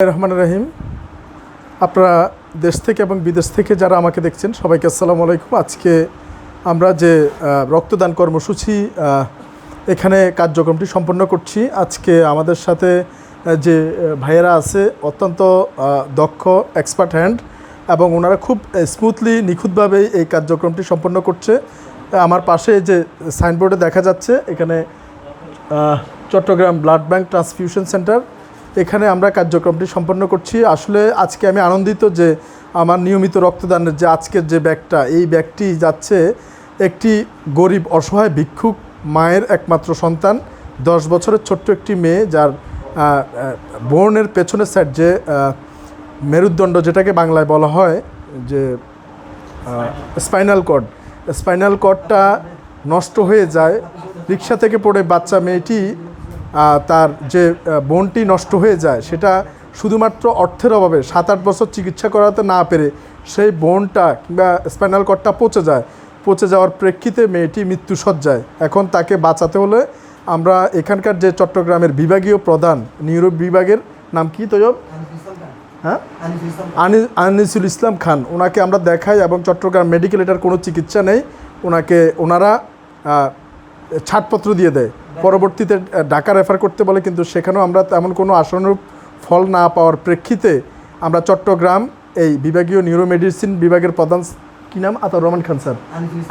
রহমান রহিম। আপনারা দেশ থেকে এবং বিদেশ থেকে যারা আমাকে দেখছেন, সবাইকে আসসালামু আলাইকুম। আজকে আমরা যে রক্তদান কর্মসূচি এখানে কার্যক্রমটি সম্পন্ন করছি। আজকে আমাদের সাথে যে ভাইয়েরা আছে, অত্যন্ত দক্ষ এক্সপার্ট হ্যান্ড এবং ওনারা খুব স্মুথলি নিখুঁতভাবে এই কার্যক্রমটি সম্পন্ন করছে। আমার পাশে যে সাইনবোর্ডে দেখা যাচ্ছে, এখানে Chittagong blood bank transfusion centre. এখানে আমরা কার্যক্রমটি সম্পন্ন করছি। আসলে আজকে আমি আনন্দিত যে আমার নিয়মিত রক্তদানের যে আজকের যে ব্যাগটা, এই ব্যাগটি যাচ্ছে একটি গরিব অসহায় ভিক্ষুক মায়ের একমাত্র সন্তান, দশ বছরের ছোট্ট একটি মেয়ে যার বোনের পেছনের সাইড যে মেরুদণ্ড যেটাকে বাংলায় বলা হয় যে স্পাইনাল কর্ড স্পাইনাল কর্ডটা নষ্ট হয়ে যায়, রিক্সা থেকে পড়ে বাচ্চা মেয়েটি তার যে বোনটি নষ্ট হয়ে যায়, সেটা শুধুমাত্র অর্থের অভাবে সাত আট বছর চিকিৎসা করাতে না পেরে সেই বোনটা কিংবা স্পাইনাল কর্ডটা পচে যায়। পচে যাওয়ার প্রেক্ষিতে মেয়েটি মৃত্যুসজ্জায় এখন তাকে বাঁচাতে হলে আমরা এখানকার যে চট্টগ্রামের বিভাগীয় প্রধান নিউরো বিভাগের নাম কি তৈব হ্যাঁ? আনি, আনিসুল ইসলাম খান। ওনাকে আমরা দেখাই এবং চট্টগ্রাম মেডিকেল এটার কোনো চিকিৎসা নেই। ওনাকে, ওনারা ছাড়পত্র দিয়ে দেয়। পরবর্তীতে ঢাকা রেফার করতে বলে কিন্তু সেখানেও আমরা তেমন কোনো আশানুরূপ ফল না পাওয়ার প্রেক্ষিতে আমরা চট্টগ্রাম এই বিভাগীয় নিউরোমেডিসিন বিভাগের প্রধান কী নাম? আতাউর রহমান খান স্যার।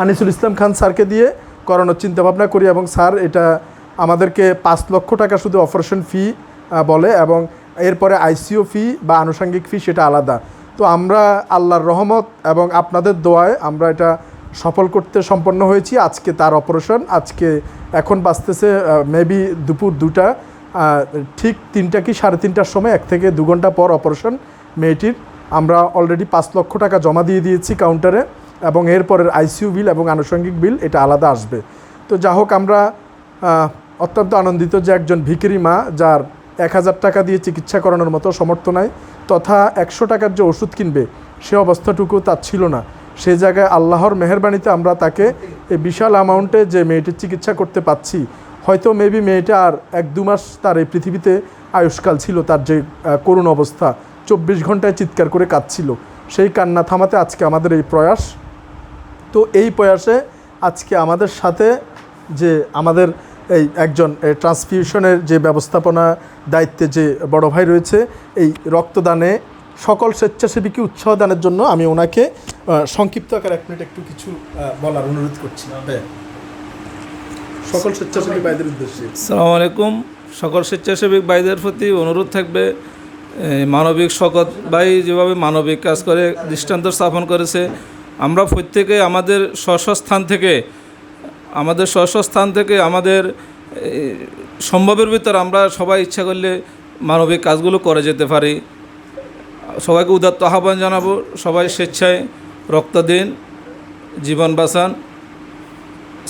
আনিসুল ইসলাম। খান স্যারকে দিয়ে করানোর চিন্তাভাবনা করি এবং স্যার এটা আমাদেরকে পাঁচ লক্ষ টাকা শুধু অপারেশন ফি বলে এবং এরপরে আইসিও ফি বা আনুষঙ্গিক ফি সেটা আলাদা। তো আমরা আল্লাহর রহমত এবং আপনাদের দোয়ায় আমরা এটা সফল করতে সম্পন্ন হয়েছি। আজকে তার অপারেশন, আজকে এখন বাঁচতেছে মেবি দুপুর দুটা ঠিক তিনটা কি সাড়ে তিনটার সময়, এক থেকে দু ঘণ্টা পর অপারেশন মেয়েটির। আমরা অলরেডি পাঁচ লক্ষ টাকা জমা দিয়ে দিয়েছি কাউন্টারে এবং এরপরের আইসিইউ বিল এবং আনুষঙ্গিক বিল এটা আলাদা আসবে। তো যা হোক, আমরা অত্যন্ত আনন্দিত যে একজন ভিকিরি মা, যার এক হাজার টাকা দিয়ে চিকিৎসা করানোর মতো সমর্থ নাই, তথা একশো টাকার যে ওষুধ কিনবে, সে অবস্থাটুকু তার ছিল না। সে জায়গায় আল্লাহর মেহরবানিতে আমরা তাকে এই বিশাল অ্যামাউন্টে যে মেয়েটির চিকিৎসা করতে পাচ্ছি, হয়তো মেবি মেয়েটা আর এক দু মাস তার এই পৃথিবীতে আয়ুষ্কাল ছিল, তার যে করুণ অবস্থা, চব্বিশ ঘন্টায় চিৎকার করে কাঁদছিল। সেই কান্না থামাতে আজকে আমাদের এই প্রয়াস। তো এই প্রয়াসে আজকে আমাদের সাথে যে আমাদের এই একজন ট্রান্সফিউশনের যে ব্যবস্থাপনা দায়িত্বে যে বড় ভাই রয়েছে, এই রক্তদানে সকল স্বেচ্ছাসেবীকে উৎসাহ দানের জন্য আমি ওনাকে সংক্ষিপ্ত আকার এক মিনিট একটু কিছু বলার অনুরোধ করছি। সকল স্বেচ্ছাসেবী ভাইদের উদ্দেশ্যে। সালাম আলাইকুম। সকল স্বেচ্ছাসেবী ভাইদের প্রতি অনুরোধ থাকবে মানবিক শকত ভাই যেভাবে মানবিক কাজ করে দৃষ্টান্ত স্থাপন করেছে। আমরা প্রত্যেকে আমাদের স্ব স্থান থেকে আমাদের স্ব স্থান থেকে আমাদের সম্ভবের ভিতর আমরা সবাই ইচ্ছা করলে মানবিক কাজগুলো করে যেতে পারি। সবাইকে উদাত্ত আহ্বান জানাব। সবাই স্বেচ্ছায় রক্ত দিন, জীবন বাঁচান।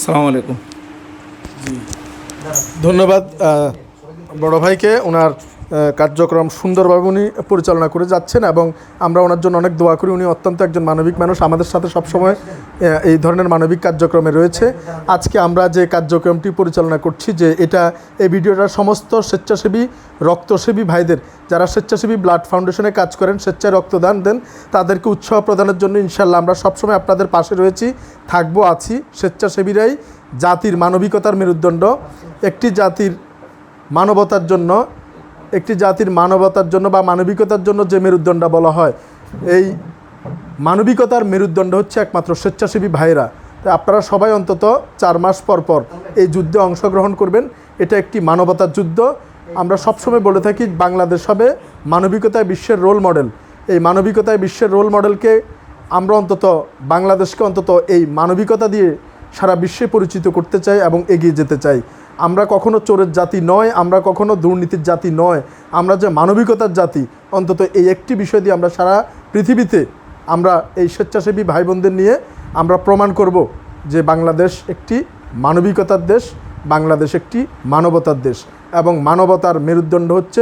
সালাম আলাইকুম। ধন্যবাদ বড় ভাইকে, ওনার কার্যক্রম সুন্দরভাবে উনি পরিচালনা করে যাচ্ছেন এবং আমরা ওনার জন্য অনেক দোয়া করি। উনি অত্যন্ত একজন মানবিক মানুষ। আমাদের সাথে সবসময় এই ধরনের মানবিক কার্যক্রমে রয়েছে। আজকে আমরা যে কার্যক্রমটি পরিচালনা করছি, যে এটা, এই ভিডিওটা সমস্ত স্বেচ্ছাসেবী, রক্তসেবী ভাইদের, যারা স্বেচ্ছাসেবী ব্লাড ফাউন্ডেশনে কাজ করেন, স্বেচ্ছায় রক্তদান দেন, তাদেরকে উৎসাহ প্রদানের জন্য ইনশাল্লাহ আমরা সবসময় আপনাদের পাশে রয়েছি, থাকব, আছি। স্বেচ্ছাসেবীরাই জাতির মানবিকতার মেরুদণ্ড। একটি জাতির মানবতার জন্য একটি জাতির মানবতার জন্য বা মানবিকতার জন্য যে মেরুদণ্ড বলা হয়, এই মানবিকতার মেরুদণ্ড হচ্ছে একমাত্র স্বেচ্ছাসেবী ভাইরা। তাই আপনারা সবাই অন্তত চার মাস পর পর এই যুদ্ধে অংশগ্রহণ করবেন। এটা একটি মানবতার যুদ্ধ। আমরা সবসময় বলে থাকি, বাংলাদেশ হবে মানবিকতায় বিশ্বের রোল মডেল এই মানবিকতায় বিশ্বের রোল মডেলকে আমরা অন্তত, বাংলাদেশকে অন্তত এই মানবিকতা দিয়ে সারা বিশ্বে পরিচিত করতে চাই এবং এগিয়ে যেতে চাই। আমরা কখনো চোরের জাতি নয়, আমরা কখনো দুর্নীতির জাতি নয়, আমরা যে মানবিকতার জাতি, অন্তত এই একটি বিষয় দিয়ে আমরা সারা পৃথিবীতে আমরা এই স্বেচ্ছাসেবী ভাই বোনদের নিয়ে আমরা প্রমাণ করব যে বাংলাদেশ একটি মানবিকতার দেশ, বাংলাদেশ একটি মানবতার দেশ এবং মানবতার মেরুদণ্ড হচ্ছে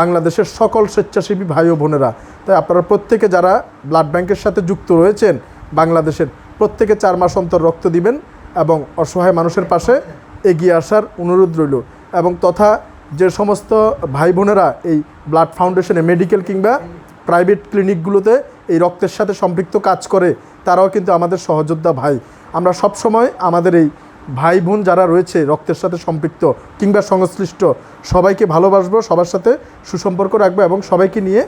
বাংলাদেশের সকল স্বেচ্ছাসেবী ভাই ও বোনেরা। তাই আপনারা প্রত্যেকে যারা ব্লাড ব্যাংকের সাথে যুক্ত রয়েছেন, বাংলাদেশের প্রত্যেকে চার মাস অন্তর রক্ত দিবেন এবং অসহায় মানুষের পাশে এগিয়ে আসার অনুরোধ রইল এবং তথা যে সমস্ত ভাই বোনেরা এই ব্লাড ফাউন্ডেশনে মেডিকেল কিংবা প্রাইভেট ক্লিনিকগুলোতে এই রক্তের সাথে সম্পৃক্ত কাজ করে, তারাও কিন্তু আমাদের সহযোদ্ধা ভাই। আমরা সব সময় আমাদের এই ভাই বোন যারা রয়েছে রক্তের সাথে সম্পৃক্ত কিংবা সংশ্লিষ্ট, সবাইকে ভালোবাসবো, সবার সাথে সুসম্পর্ক রাখব এবং সবাইকে নিয়ে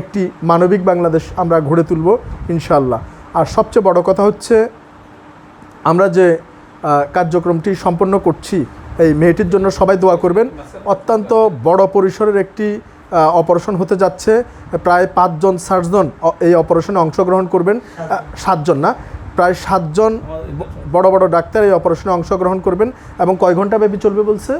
একটি মানবিক বাংলাদেশ আমরা গড়ে তুলব ইনশাল্লাহ আর সবচেয়ে বড় কথা হচ্ছে, আমরা যে কার্যক্রমটি সম্পন্ন করছি। এই মেয়েটির জন্য সবাই দোয়া করবেন। অত্যন্ত বড় পরিসরের একটি অপারেশন হতে যাচ্ছে। প্রায় পাঁচজন সার্জন অ- এই অপারেশনে অংশগ্রহণ করবেন। সাতজন না, প্রায় সাতজন বড় বড় ডাক্তার এই অপারেশনে অংশগ্রহণ করবেন এবং কয় ঘণ্টা ব্যাপী চলবে বলছে?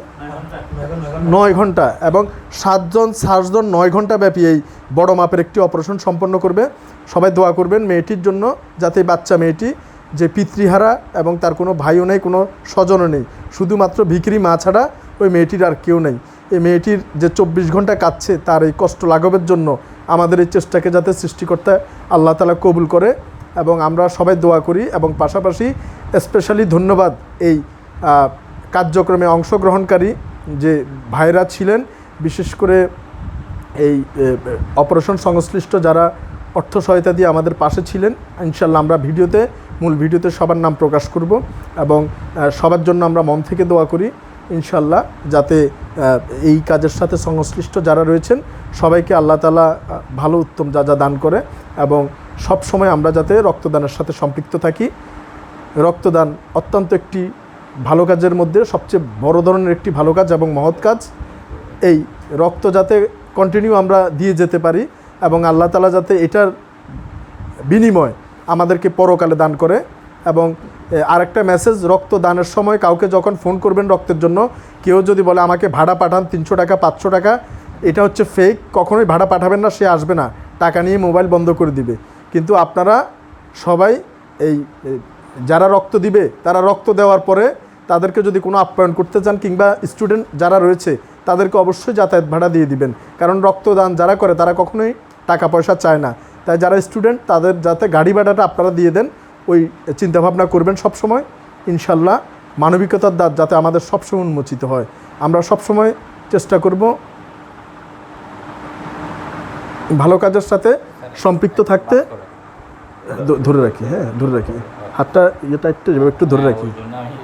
নয় ঘণ্টা। এবং সাতজন সাতজন নয় ঘণ্টা ব্যাপী এই বড় মাপের একটি অপারেশন সম্পন্ন করবে। সবাই দোয়া করবেন মেয়েটির জন্য যাতে বাচ্চা মেয়েটি যে পিতৃহারা এবং তার কোনো ভাইও নেই, কোনো স্বজনও নেই। শুধুমাত্র ভিকিরি মা ছাড়া ওই মেয়েটির আর কেউ নেই। এই মেয়েটির যে চব্বিশ ঘণ্টা কাটছে তার এই কষ্ট লাঘবের জন্য আমাদের এই চেষ্টাকে যাতে সৃষ্টিকর্তা আল্লাহ তালা কবুল করে এবং আমরা সবাই দোয়া করি এবং পাশাপাশি স্পেশালি ধন্যবাদ এই কার্যক্রমে অংশগ্রহণকারী যে ভাইরা ছিলেন, বিশেষ করে এই অপারেশন সংশ্লিষ্ট যারা অর্থ সহায়তা দিয়ে আমাদের পাশে ছিলেন। ইনশাল্লাহ আমরা ভিডিওতে মূল ভিডিওতে সবার নাম প্রকাশ করব এবং সবার জন্য আমরা মন থেকে দোয়া করি ইনশাল্লাহ যাতে এই কাজের সাথে সংশ্লিষ্ট যারা রয়েছেন, সবাইকে আল্লাহ তালা ভালো উত্তম যা যা দান করে এবং সব সময় আমরা যাতে রক্তদানের সাথে সম্পৃক্ত থাকি। রক্তদান অত্যন্ত একটি ভালো কাজের মধ্যে সবচেয়ে বড় ধরনের একটি ভালো কাজ এবং মহৎ কাজ। এই রক্ত যাতে কন্টিনিউ আমরা দিয়ে যেতে পারি এবং আল্লাহ তালা যাতে এটার বিনিময় আমাদেরকে পরকালে দান করে এবং আরেকটা মেসেজ রক্ত দানের সময় কাউকে যখন ফোন করবেন রক্তের জন্য, কেউ যদি বলে আমাকে ভাড়া পাঠান তিনশো টাকা, পাঁচশো টাকা, এটা হচ্ছে ফেক কখনোই ভাড়া পাঠাবেন না, সে আসবে না। টাকা নিয়ে মোবাইল বন্ধ করে দিবে। কিন্তু আপনারা সবাই এই যারা রক্ত দিবে, তারা রক্ত দেওয়ার পরে তাদেরকে যদি কোনো আপ্যায়ন করতে চান কিংবা স্টুডেন্ট যারা রয়েছে, তাদেরকে অবশ্যই যাতায়াত ভাড়া দিয়ে দিবেন। কারণ রক্তদান যারা করে, তারা কখনোই টাকা পয়সা চায় না। তাই যারা স্টুডেন্ট তাদের যাতে গাড়ি ভাড়াটা আপনারা দিয়ে দেন ওই চিন্তাভাবনা করবেন সবসময়। ইনশাল্লাহ মানবিকতার দ্বার যাতে আমাদের সবসময় উন্মোচিত হয়। আমরা সবসময় চেষ্টা করব ভালো কাজের সাথে সম্পৃক্ত থাকতে। ধরে রাখি হ্যাঁ ধরে রাখি। হাতটা ইয়েটা একটু একটু ধরে রাখি।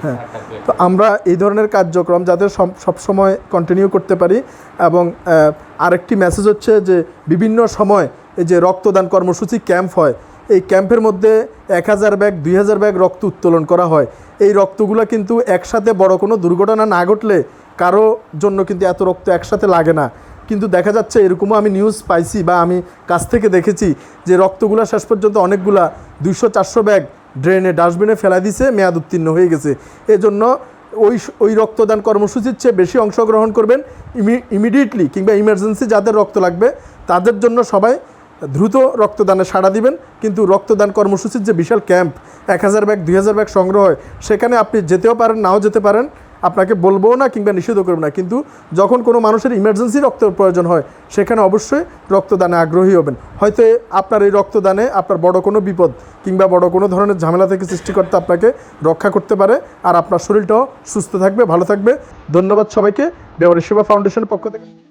হ্যাঁ। তো আমরা এই ধরনের কার্যক্রম যাতে সব- সবসময় কন্টিনিউ করতে পারি এবং আরেকটি মেসেজ হচ্ছে যে বিভিন্ন সময় এই যে রক্তদান কর্মসূচি ক্যাম্প হয় এই ক্যাম্পের মধ্যে এক হাজার ব্যাগ দুই হাজার ব্যাগ রক্ত উত্তোলন করা হয়। এই রক্তগুলো কিন্তু একসাথে বড় কোনো দুর্ঘটনা না ঘটলে কারও জন্য কিন্তু এত রক্ত একসাথে লাগে না। কিন্তু দেখা যাচ্ছে এরকমও আমি নিউজ পাইছি বা আমি কাছ থেকে দেখেছি যে রক্তগুলা শেষ পর্যন্ত অনেকগুলা দুইশো চারশো ব্যাগ ড্রেনে ডাস্টবিনে ফেলা দিছে, মেয়াদ উত্তীর্ণ হয়ে গেছে। এজন্য ওই ওই রক্তদান কর্মসূচির চেয়ে বেশি অংশগ্রহণ করবেন ইমিডিয়েটলি কিংবা ইমার্জেন্সি যাদের রক্ত লাগবে, তাদের জন্য সবাই দ্রুত রক্তদানে সাড়া দিবেন। কিন্তু রক্তদান কর্মসূচির যে বিশাল ক্যাম্প, এক হাজার ব্যাগ, দুই হাজার ব্যাগ সংগ্রহ হয়, সেখানে আপনি যেতেও পারেন, নাও যেতে পারেন। আপনাকে বলব না কিংবা নিষেধ করব না। কিন্তু যখন কোনো মানুষের ইমার্জেন্সি রক্তের প্রয়োজন হয়, সেখানে অবশ্যই রক্তদানে আগ্রহী হবেন। হয়তো আপনার এই রক্তদানে আপনার বড় কোনো বিপদ কিংবা বড় কোনো ধরনের ঝামেলা থেকে সৃষ্টি করতে আপনাকে রক্ষা করতে পারে আর আপনার শরীরটাও সুস্থ থাকবে, ভালো থাকবে। ধন্যবাদ সবাইকে। বেওয়ারি সেবা ফাউন্ডেশনের পক্ষ থেকে।